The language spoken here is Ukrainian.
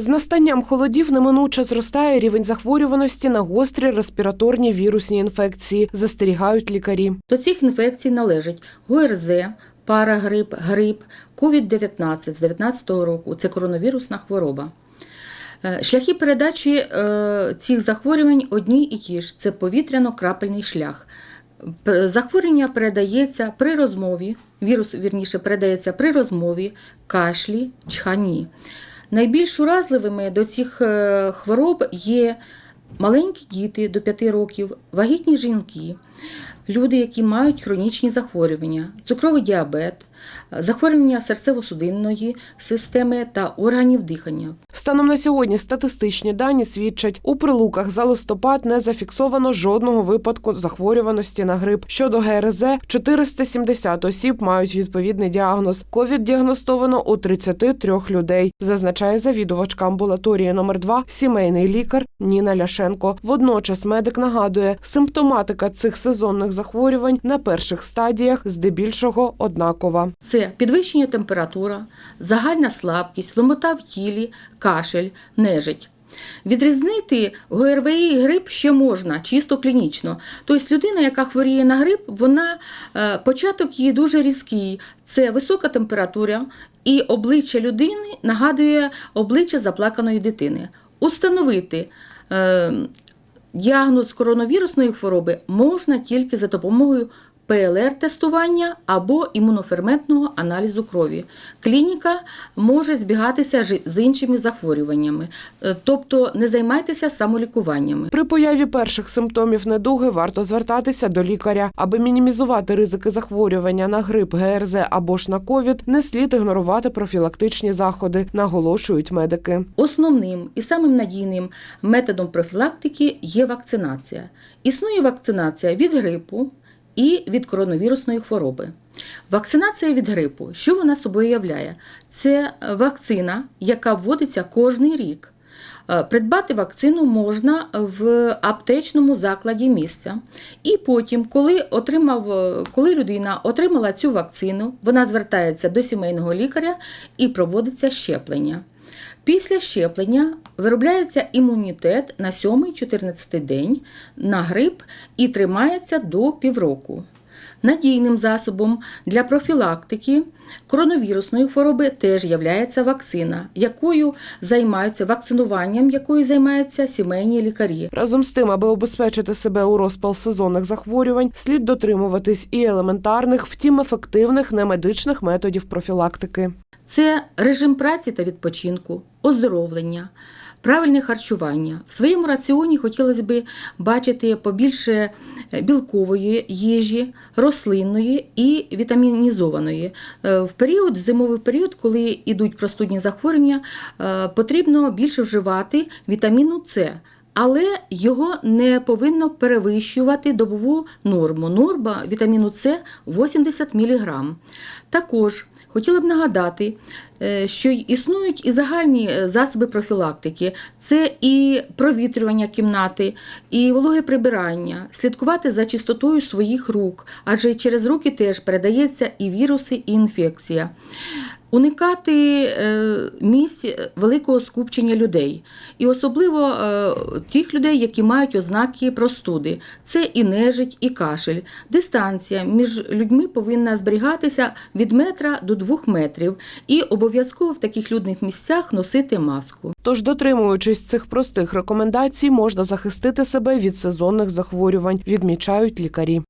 З настанням холодів неминуче зростає рівень захворюваності на гострі респіраторні вірусні інфекції, застерігають лікарі. До цих інфекцій належать ГОРЗ, парагрип, грип, COVID-19 з 2019 року. Це коронавірусна хвороба. Е, Шляхи передачі е, цих захворювань одні і ті ж: це повітряно-крапельний шлях. Захворювання передається при розмові, вірус вірніше передається при розмові, кашлі, чханні. Найбільш уразливими до цих е, хвороб є маленькі діти до 5 років, вагітні жінки, люди, які мають хронічні захворювання, цукровий діабет, захворювання серцево-судинної системи та органів дихання. Станом на сьогодні статистичні дані свідчать, у прилуках за листопад не зафіксовано жодного випадку захворюваності на грип. Щодо ГРЗ, 470 осіб мають відповідний діагноз. Ковід діагностовано у 33 людей, зазначає завідувачка амбулаторії номер 2 сімейний лікар Ніна Ляшенко. Водночас медик нагадує, симптоматика цих сезонних захворювань на перших стадіях здебільшого однакова. Це підвищення температура, загальна слабкість, ломота в тілі, кашель, нежить. Відрізнити ГРВІ і грип ще можна чисто клінічно. Тобто людина, яка хворіє на грип, вона е, початок її дуже різкий. Це висока температура, і обличчя людини нагадує обличчя заплаканої дитини. Установити діагноз коронавірусної хвороби можна тільки за допомогою ПЛР-тестування або імуноферментного аналізу крові. Клініка може збігатися з іншими захворюваннями, Е, тобто не займайтеся самолікуваннями. При появі перших симптомів недуги варто звертатися до лікаря, аби мінімізувати ризики захворювання на грип, ГРЗ або ж на ковід. Не слід ігнорувати профілактичні заходи, наголошують медики. Основним і самим надійним методом профілактики є вакцинація. Існує вакцинація від грипу і від коронавірусної хвороби. Вакцинація від грипу, що вона собою являє? Це вакцина, яка вводиться кожний рік. Е, Придбати вакцину можна в аптечному закладі місця. І потім, коли, отримав, е, коли людина отримала цю вакцину, вона звертається до сімейного лікаря і проводиться щеплення. Після щеплення виробляється імунітет на 7-14 день на грип і тримається до півроку. Надійним засобом для профілактики коронавірусної хвороби теж є вакцина, якою займаються вакцинуванням, якою займаються сімейні лікарі. Разом з тим, аби обезпечити себе у розпал сезонних захворювань, слід дотримуватись і елементарних, втім ефективних немедичних методів профілактики. Це режим праці та відпочинку, оздоровлення, правильне харчування. В своєму раціоні хотілося б бачити побільше білкової їжі, рослинної і вітамінізованої. Е, В період, зимовий період, коли йдуть простудні захворювання, е, потрібно більше вживати вітаміну С. Але його не повинно перевищувати добову норму. Норма вітаміну С 80 мг. Також хотіла б нагадати, е, що існують і загальні е, засоби профілактики. Це і провітрювання кімнати, і вологе прибирання, слідкувати за чистотою своїх рук, адже через руки теж передається і віруси, і інфекція. Уникати е, місць великого скупчення людей, і особливо е, тих людей, які мають ознаки простуди. Це і нежить, і кашель. Дистанція між людьми повинна зберігатися від метра до двох метрів, і обов'язково в таких людних місцях носити маску. Тож, дотримуючись цих простих рекомендацій, можна захистити себе від сезонних захворювань, відмічають лікарі.